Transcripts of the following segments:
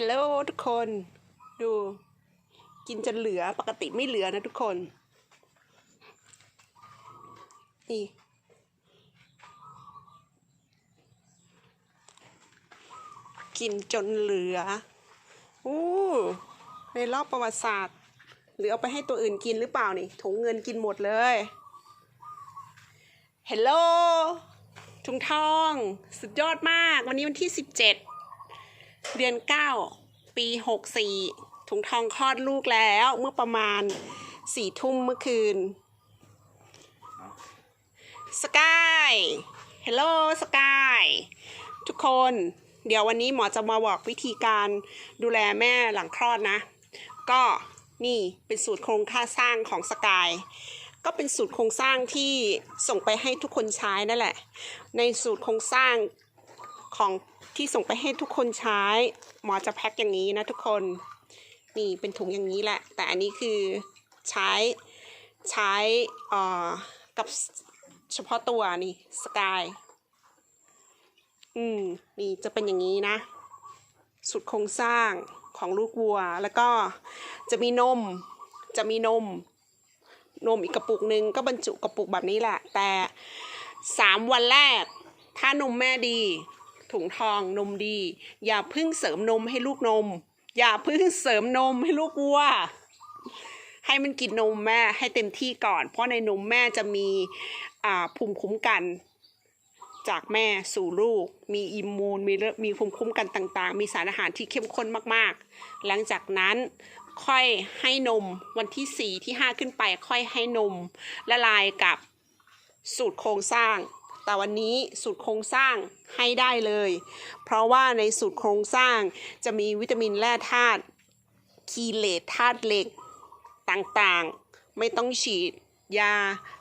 ฮลโหลทุกคน ดู กินจนเหลือปกติไม่เหลือนะทุกคน นี่ กินจนเหลืออู้ในรอบประวัติศาสตร์ หรือเอาไปให้ตัวอื่นกินหรือเปล่านี่ถุงเงินกินหมดเลยเฮลโหลถุงทอง สุดยอดมาก วันนี้วันที่17เจ็ด เดือน 9 ปี 64 ถุงทองคลอดลูกแล้วเมื่อประมาณสี่ทุ่มเมื่อคืน สกายเฮลโลสกายทุกคน เดี๋ยววันนี้หมอจะมาบอกวิธีการดูแลแม่หลังคลอดนะ ก็นี่เป็นสูตรโครงค่าสร้างของสกายก็เป็นสูตรโครงสร้างที่ส่งไปให้ทุกคนใช้นั่นแหละ ในสูตรโครงสร้างของ ที่ส่งไปให้ทุกคนใช้ หมอจะแพ็คอย่างนี้นะทุกคน นี่เป็นถุงอย่างนี้แหละ แต่อันนี้คือใช้ใช้เอ่อกับเฉพาะตัวนี่สกายอืมนี่จะเป็นอย่างนี้นะ สุดโครงสร้างของลูกวัว แล้วก็จะมีนม จะมีนม นมอีกกระปุกหนึ่งก็บรรจุกระปุกแบบนี้แหละ แต่สามวันแรก ถ้านมแม่ดี ถุงทองนมดี อย่าพึ่งเสริมนมให้ลูกนม อย่าพึ่งเสริมนมให้ลูกวัว ให้มันกินนมแม่ให้เต็มที่ก่อน เพราะในนมแม่จะมีอ่าภูมิคุ้มกัน จากแม่สู่ลูก มีอิมมูนมีมีภูมิคุ้มกันต่างๆ มีสารอาหารที่เข้มข้นมากๆ หลังจากนั้นค่อยให้นมวันที่ 4 ที่ 5 ขึ้นไป ค่อยให้นมละลายกับสูตรโครงสร้าง แต่วันนี้สูตรโครงสร้างให้ได้เลย เพราะว่าในสูตรโครงสร้างจะมีวิตามินแร่ธาตุคีเลตธาตุเหล็กต่างๆ ไม่ต้องฉีดยา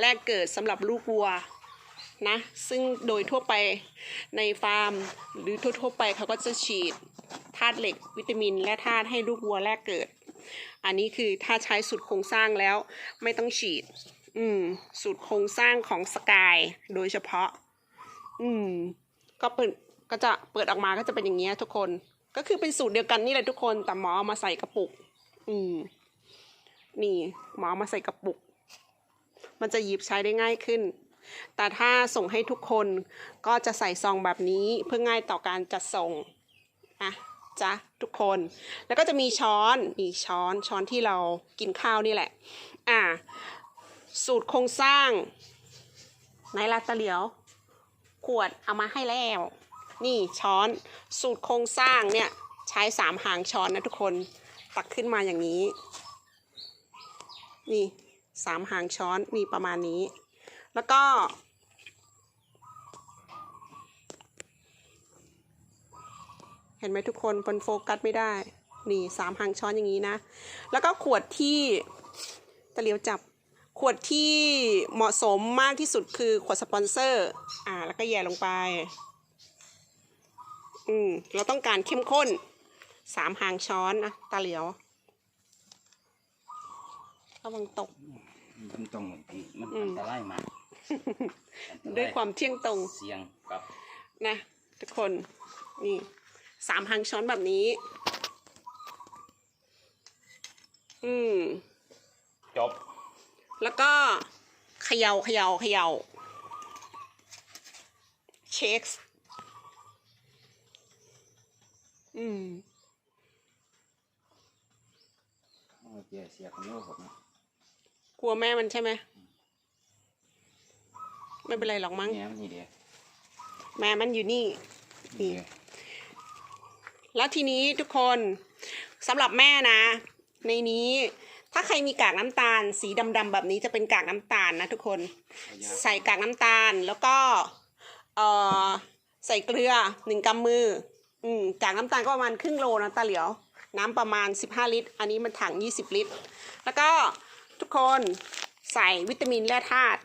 แรกเกิดสำหรับลูกวัวนะซึ่งโดยทั่วไปในฟาร์มหรือทั่วๆไปเขาก็จะฉีดธาตุเหล็ก วิตามิน และธาตุให้ลูกวัวแรกเกิด อันนี้คือถ้าใช้สูตรโครงสร้างแล้วไม่ต้องฉีด อืมสูตรโครงสร้างของสกายโดยเฉพาะ อืม ก็เปิดก็จะเปิดออกมาก็จะเป็นอย่างเงี้ยทุกคน ก็คือเป็นสูตรเดียวกันนี่แหละทุกคนแต่หมอเอามาใส่กระปุก อืม นี่ หมอเอามาใส่กระปุก มันจะหยิบใช้ได้ง่ายขึ้น แต่ถ้าส่งให้ทุกคนก็จะใส่ซองแบบนี้เพื่อง่ายต่อการจัดส่งอะจ้ะทุกคน แล้วก็จะมีช้อนมีช้อนช้อนที่เรากินข้าวนี่แหละ อะสูตรโครงสร้างไหนลาตะเหลียว ขวดเอามาให้แล้ว นี่ช้อนสูตรโครงสร้างเนี่ยใช้สามหางช้อนนะทุกคนตักขึ้นมาอย่างนี้ นี่สามหางช้อนนี่ประมาณนี้ แล้วก็ เห็นไหมทุกคนมันโฟกัสไม่ได้ นี่สามหางช้อนอย่างนี้นะ แล้วก็ขวดที่ตะเหลียวจับ ขวดที่เหมาะสมมากที่สุดคือขวดสปอนเซอร์ อ่า แล้วก็แย่ลงไป อืม เราต้องการเข้มข้นสามหางช้อนนะตาเหลียวระวังตก มันตรงมันอืมอันตรายมากด้วยความเที่ยงตรง เสียงกับ นะทุกคน นี่สามหางช้อนแบบนี้ อืม จบ แล้วก็เขยา่าเขยา่าเขย่าเช็คอืมโอ้เจียเสียคนโลกผมกลัวแม่มันใช่ไหม ไม่เป็นไรหรอกมั้งแง่นี่เดียวแม่มันอยู่นี่นี่เดียวแล้วทีนี้ทุกคนสำหรับแม่นะ ในนี้ ถ้าใครมีกากน้ำตาล สีดำๆแบบนี้จะเป็นกากน้ำตาลนะทุกคน ใส่กากน้ำตาลแล้วก็เอ่อใส่เกลือหนึ่งกำมือ อืมกากน้ำตาลก็ประมาณครึ่งโลนะตาเหลียว น้ำประมาณ 15 ลิตร อันนี้มันถัง 20 ลิตร แล้วก็ทุกคนใส่วิตามินแร่ธาตุ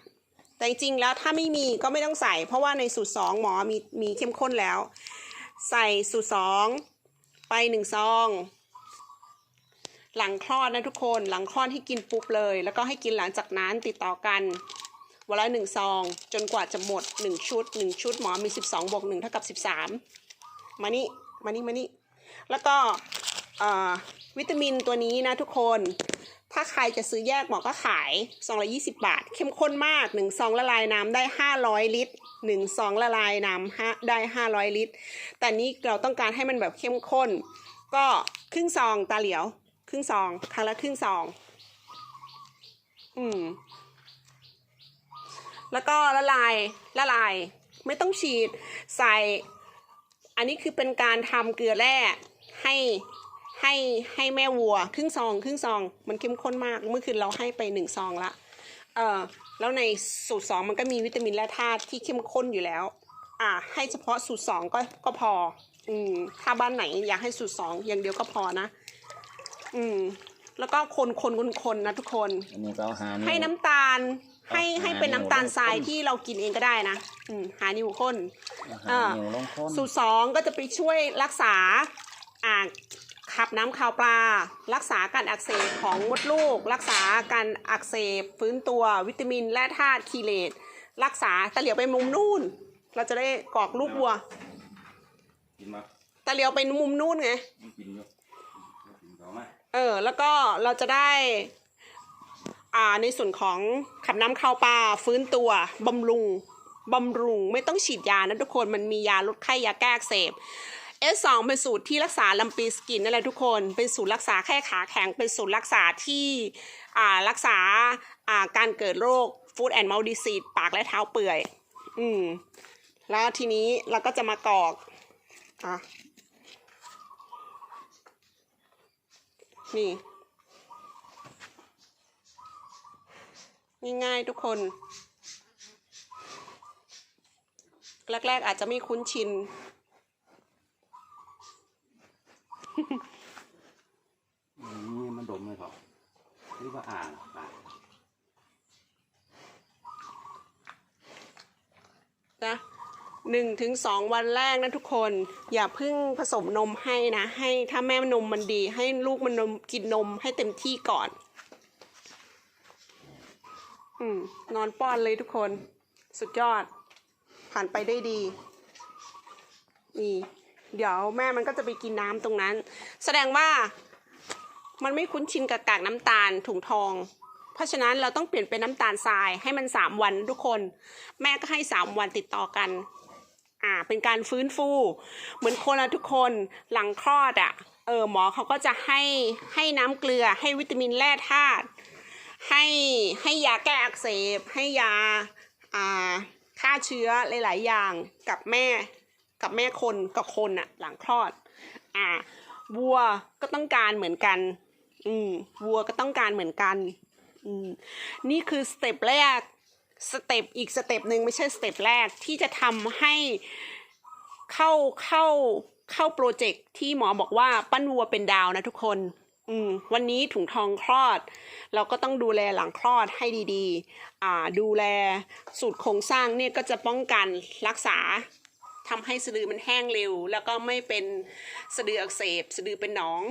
แต่จริงๆแล้วถ้าไม่มีก็ไม่ต้องใส่ เพราะว่าในสูตรสองหมอมีมีเข้มข้นแล้ว ใส่สูตรสองไปหนึ่งซอง หลังคลอดนะทุกคนหลังคลอดให้กินปุ๊บเลย แล้วก็ให้กินหลังจากนั้นติดต่อกันวันละหนึ่งซอง จนกว่าจะหมดหนึ่งชุดหนึ่งชุดหมอมีสิบสองบวกหนึ่งเท่ากับสิบสามมานี่มานี่มานี่แล้วก็วิตามินตัวนี้นะทุกคน ถ้าใครจะซื้อแยกหมอก็ขายซองละ20บาท เข้มข้นมาก1ซองละลายน้ำได้500ลิตร1ซองละลายน้ำได้500ลิตร แต่นี้เราต้องการให้มันแบบเข้มข้น ก็ครึ่งซองตาเหลียว ครึ่งซอง ครั้งละครึ่งซอง อืม แล้วก็ละลายละลาย ไม่ต้องฉีดใส่ อันนี้คือเป็นการทำเกลือแร่ให้ให้ให้แม่วัว ครึ่งซอง ครึ่งซอง มันเข้มข้นมาก เมื่อคืนเราให้ไปหนึ่งซองละเออแล้วในสูตรสองมันก็มีวิตามินและธาตุที่เข้มข้นอยู่แล้ว อ่า ให้เฉพาะสูตรสองก็ก็พอ อืม ถ้าบ้านไหนอยากให้สูตรสองอย่างเดียวก็พอนะ อืมแล้วก็คนคนคนคนนะทุกคน อันนี้ก็เอาหาให้น้ำตาล ให้เอาให้เป็นน้ำตาลหานิ้วทรายลงข้นที่เรากินเองก็ได้นะอืมหานิ้วข้น เอาหาอ่านิ้วลงข้นสูตรสองก็จะไปช่วยรักษาอ่าขับน้ำคาวปลา รักษาการอักเสบของมดลูก รักษาการอักเสบฟื้นตัววิตามินและธาตุคีเลตรักษาตะเหลียวไปมุมนู่น เราจะได้กรอกลูกวัวกินมาตะเหลียวไปมุมนู่นไงมันกินอยู่กินต่อมา เออ แล้วก็เราจะได้ อ่า ในส่วนของขับน้ำข้าวปลาฟื้นตัวบำรุงบำรุงไม่ต้องฉีดยานะทุกคนมันมียาลดไข้ยาแก้อักเสบ S2 เป็นสูตรที่รักษาลำปีสกินนั่นแหละทุกคน เป็นสูตรรักษาแค่ขาแข็ง เป็นสูตรรักษาที่อ่ารักษาอ่าการเกิดโรค Food and Mouth Disease ปากและเท้าเปื่อย อืม แล้วทีนี้เราก็จะมากรอกอะ นี่ ง่ายๆทุกคน แรกๆอาจจะไม่คุ้นชิน นี่มันดมเลยครับหรือว่าอ่าน 1-2 วันแรกนะทุกคน อย่าเพิ่งผสมนมให้นะ ให้ถ้าแม่นมมันดี ให้ลูกมันนมกินนมให้เต็มที่ก่อน อืมนอนป้อนเลยทุกคน สุดยอด ผ่านไปได้ดี นี่ เดี๋ยวแม่มันก็จะไปกินน้ำตรงนั้น แสดงว่ามันไม่คุ้นชินกับกากน้ำตาลถุงทอง เพราะฉะนั้นเราต้องเปลี่ยนเป็นน้ำตาลทรายให้มัน 3 วันทุกคน แม่ก็ให้ 3 วันติดต่อกัน อ่า เป็นการฟื้นฟู เหมือนคนอะทุกคนหลังคลอดอะเออหมอเขาก็จะให้ให้น้ำเกลือ ให้วิตามินแร่ธาตุให้ให้ยาแก้อักเสบ ให้ยาอ่าฆ่าเชื้อหลาย ๆ อย่างกับแม่กับแม่คนกับคนอะหลังคลอด อ่าวัวก็ต้องการเหมือนกัน อืมวัวก็ต้องการเหมือนกัน อืมนี่คือสเต็ปแรก สเต็ปอีกสเต็ปหนึ่งไม่ใช่สเต็ปแรกที่จะทำให้เข้าเข้าเข้าโปรเจกต์ที่หมอบอกว่าปั้นวัวเป็นดาวนะทุกคนอืมวันนี้ถุงทองคลอด เราก็ต้องดูแลหลังคลอดให้ดีๆ อ่า ดูแลสูตรโครงสร้างเนี่ยก็จะป้องกันรักษาทำให้สะดือมันแห้งเร็ว แล้วก็ไม่เป็นสะดืออักเสบ สะดือเป็นหนอง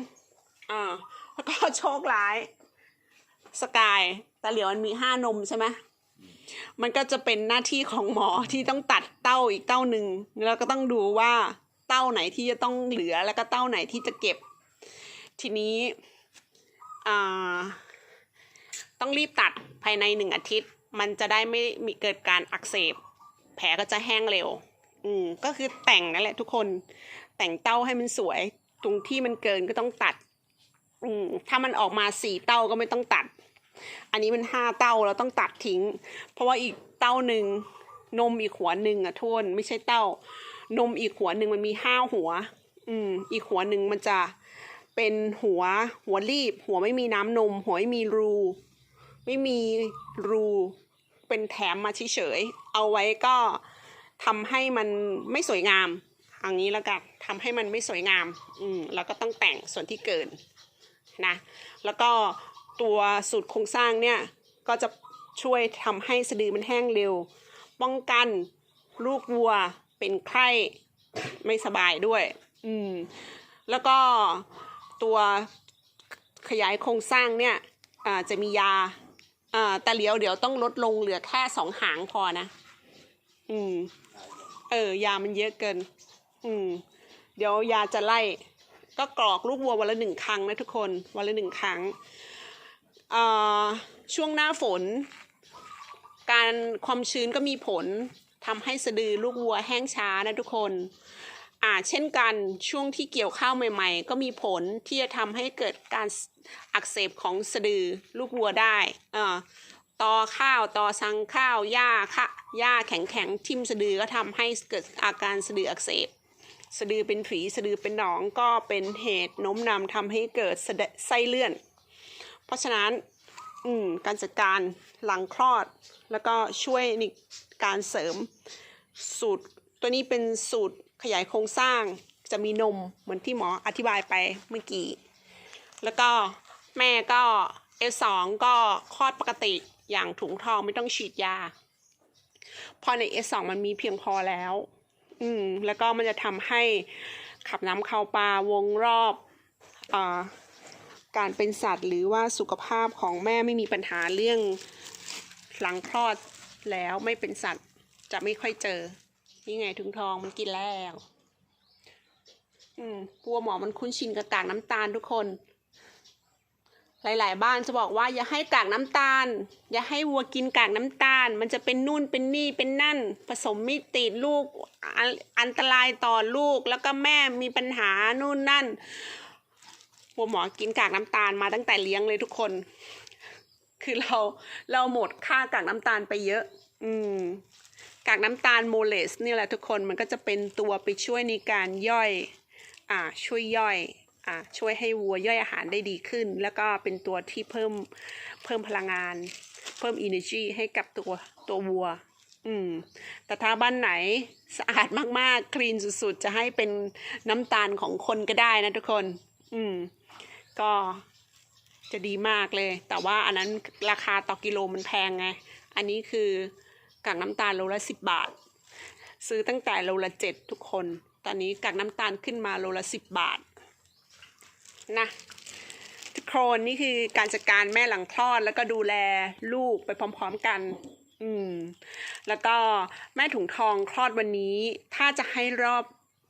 อ่าแล้วก็โชคร้าย สกายตาเหลียวมันมีห้านมใช่ไหม มันก็จะเป็นหน้าที่ของหมอที่ต้องตัดเต้าอีกเต้าหนึ่งแล้วก็ต้องดูว่าเต้าไหนที่จะต้องเหลือแล้วก็เต้าไหนที่จะเก็บ ทีนี้อ่าต้องรีบตัดภายในหนึ่งอาทิตย์ มันจะได้ไม่มีเกิดการอักเสบ แผลก็จะแห้งเร็ว อืมก็คือแต่งนั่นแหละทุกคนแต่งเต้าให้มันสวย ตรงที่มันเกินก็ต้องตัด อืมถ้ามันออกมาสี่เต้าก็ไม่ต้องตัด อันนี้มันห้าเต้าเราต้องตัดทิ้ง เพราะว่าอีกเต้าหนึ่งนมอีกหัวหนึ่งอะทุนไม่ใช่เต้า นมอีกหัวหนึ่งมันมีห้าหัว อืม อีกหัวหนึ่งมันจะเป็นหัวหัวรีบ หัวไม่มีน้ำนม หัวไม่มีรู ไม่มีรู เป็นแถมมาเฉยๆเอาไว้ก็ทำให้มันไม่สวยงามอย่างนี้แล้วกันทำให้มันไม่สวยงาม อืมแล้วก็ต้องแต่งส่วนที่เกินนะ แล้วก็ ตัวสูตรโครงสร้างเนี่ย ก็จะช่วยทำให้สะดือมันแห้งเร็ว ป้องกันลูกวัวเป็นไข้ไม่สบายด้วย อืม แล้วก็ตัวขยายโครงสร้างเนี่ยอ่าจะมียาอ่าแต่เหลียวเดี๋ยวต้องลดลงเหลือแค่สองหางพอนะ อืม เออ ยามันเยอะเกิน อืม เดี๋ยวยาจะไล่ ก็กรอกลูกวัววันละหนึ่งครั้งนะทุกคน วันละหนึ่งครั้ง ช่วงหน้าฝน การความชื้นก็มีผลทำให้สะดือลูกวัวแห้งช้านะทุกคนอ่าเช่นกันช่วงที่เกี่ยวข้าวใหม่ๆ ก็มีผลที่จะทำให้เกิดการอักเสบของสะดือลูกวัวได้อ่าตอข้าวตอสังข้าวหญ้าค่ะหญ้าแข็งๆทิ่มสะดือก็ทำให้เกิดอาการสะดืออักเสบสะดือเป็นฝีสะดือเป็นหนองก็เป็นเหตุโน้มนำทำให้เกิดสะเดไส้เลื่อน เพราะฉะนั้นการจัดการหลังคลอด แล้วก็ช่วยในการเสริมสูตร ตัวนี้เป็นสูตรขยายโครงสร้างจะมีนมเหมือนที่หมออธิบายไปเมื่อกี้ แล้วก็แม่ก็ F2 ก็คลอดปกติอย่างถุงทองไม่ต้องฉีดยา พอใน S2 มันมีเพียงพอแล้ว อืม แล้วก็มันจะทำให้ขับน้ำเข้าปลาวงรอบอา การเป็นสัตว์ หรือว่าสุขภาพของแม่ไม่มีปัญหาเรื่องหลังคลอดแล้วไม่เป็นสัตว์จะไม่ค่อยเจอ นี่ไงถุงทองมันกินแล้ว อืมกลัวหมอมันคุ้นชินกับกากน้ำตาลทุกคน หลาย ๆ บ้านจะบอกว่าอย่าให้กากน้ำตาล อย่าให้วัวกินกากน้ำตาล มันจะเป็นนู่นเป็นนี่เป็นนั่น ผสมม่ติดลูกออันตรายต่อลูกแล้วก็แม่มีปัญหานู่นนั่น วัวหมอกินกากน้ำตาลมาตั้งแต่เลี้ยงเลยทุกคน คือเราเราหมดค่ากากน้ำตาลไปเยอะ อืมกากน้ำตาลโมเลสนี่แหละทุกคนมันก็จะเป็นตัวไปช่วยในการย่อย อ่า ช่วยย่อยอ่าช่วยให้วัวย่อยอาหารได้ดีขึ้น แล้วก็เป็นตัวที่เพิ่มเพิ่มพลังงาน เพิ่ม energy ให้กับตัวตัววัว อืม แต่ถ้าบ้านไหนสะอาดมากๆ คลีนสุดๆ จะให้เป็นน้ำตาลของคนก็ได้นะทุกคน อืม ก็จะดีมากเลย แต่ว่าอันนั้นราคาต่อกิโลมันแพงไง อันนี้คือกากน้ำตาลโลละสิบบาท ซื้อตั้งแต่โลละเจ็ดทุกคน ตอนนี้กากน้ำตาลขึ้นมาโลละสิบบาทนะทุกคนนี่คือการจัดการแม่หลังคลอด แล้วก็ดูแลลูกไปพร้อมๆกัน อืม แล้วก็แม่ถุงทองคลอดวันนี้ ถ้าจะให้รอบ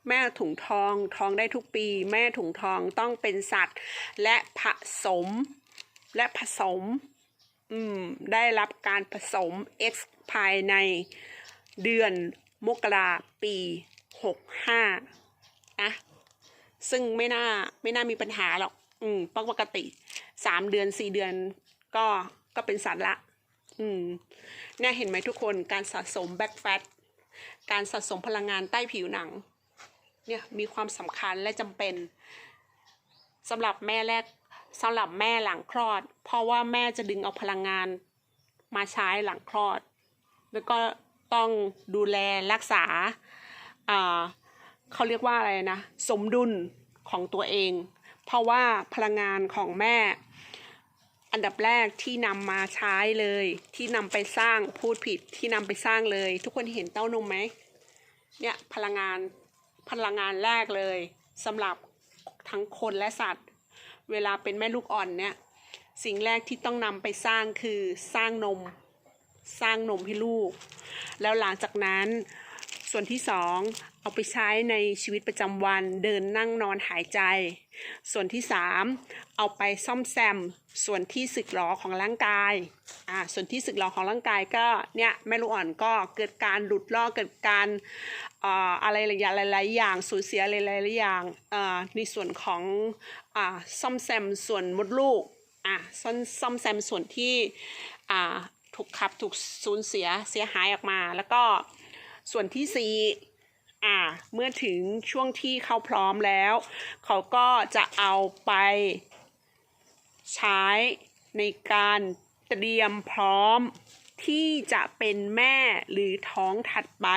แม่ถุงทองทองได้ทุกปี แม่ถุงทองต้องเป็นสัตว์ และผสม และผสม อืม ได้รับการผสม X ภายในเดือนมกราปีหกห้านะซึ่งไม่น่าไม่น่ามีปัญหาหรอก อืมปกติสามเดือนสี่เดือนก็ก็เป็นสัตว์ละ อืมเนี่ยเห็นไหมทุกคนการสะสมแบ็กแฟตการสะสมพลังงานใต้ผิวหนัง เนี่ยมีความสำคัญและจำเป็นสำหรับแม่แรกสำหรับแม่หลังคลอด เพราะว่าแม่จะดึงเอาพลังงานมาใช้หลังคลอด แล้วก็ต้องดูแลรักษาอ่าเขาเรียกว่าอะไรนะ สมดุลของตัวเอง เพราะว่าพลังงานของแม่ อันดับแรกที่นำมาใช้เลย ที่นำไปสร้างพูดผิดที่นำไปสร้างเลย ทุกคนเห็นเต้านมไหมเนี่ยพลังงาน พลังงานแรกเลยสำหรับทั้งคนและสัตว์ เวลาเป็นแม่ลูกอ่อนเนี่ยสิ่งแรกที่ต้องนำไปสร้างคือสร้างนม สร้างนมให้ลูก แล้วหลังจากนั้นส่วนที่สองเอาไปใช้ในชีวิตประจำวันเดินนั่งนอนหายใจ ส่วนที่สามเอาไปซ่อมแซมส่วนที่สึกหรอของร่างกายอ่าส่วนที่สึกหรอของร่างกายก็เนี่ยแม่ลูกอ่อนก็เกิดการหลุดลอกเกิดการ อะไรหลายๆอย่างสูญเสียหลายๆอย่างในส่วนของอซ่อมแซมส่วนมดลูกอ่าซ่อมแซมส่วนที่ถูกขับถูกสูญเสียเสียหายออกมา แล้วก็ส่วนที่สี่อ่าเมื่อถึงช่วงที่เขาพร้อมแล้ว เขาก็จะเอาไปใช้ในการเตรียมพร้อมที่จะเป็นแม่หรือท้องถัดไป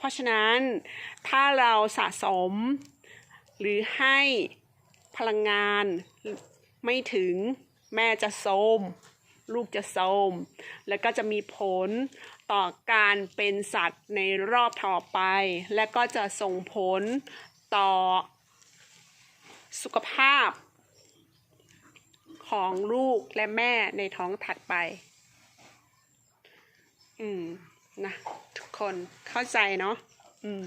เพราะฉะนั้นถ้าเราสะสม หรือให้พลังงานไม่ถึงแม่จะโทมลูกจะโทมแล้วก็จะมีผลต่อการเป็นสัตว์ในรอบต่อไป และก็จะส่งผลต่อสุขภาพ ของลูกและแม่ในท้องถัดไป อืม นะทุกคนเข้าใจเนาะอืม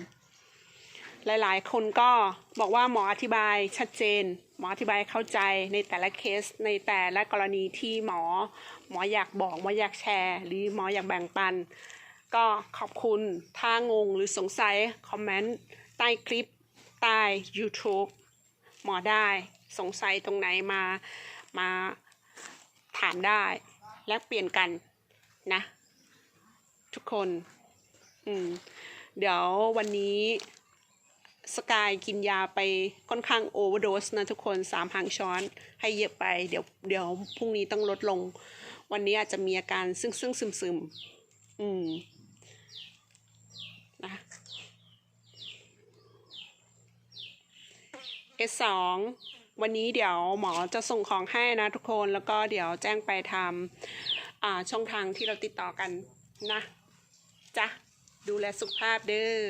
หลายๆ คนก็บอกว่าหมออธิบายชัดเจน หมออธิบายเข้าใจในแต่ละเคสในแต่ละกรณีที่หมอ หมออยากบอกหมออยากแชร์ หรือหมออยากแบ่งปัน ก็ขอบคุณถ้างงหรือสงสัย คอมเมนต์ใต้คลิป ใต้ YouTube หมอได้สงสัยตรงไหนมามาถามได้ แลกเปลี่ยนกันนะ ทุกคน อืม เดี๋ยววันนี้สกายกินยาไปค่อนข้างโอเวอร์โดสนะทุกคนสามหางช้อนให้เยอะไป เดี๋ยวเดี๋ยวพรุ่งนี้ต้องลดลง วันนี้อาจจะมีอาการซึ่งซึ่งซึมซึมอืมนะ S2 วันนี้เดี๋ยวหมอจะส่งของให้นะทุกคนแล้วก็เดี๋ยวแจ้งไปทำอ่าช่องทางที่เราติดต่อกันนะ จ้ะดูแลสุขภาพเด้อ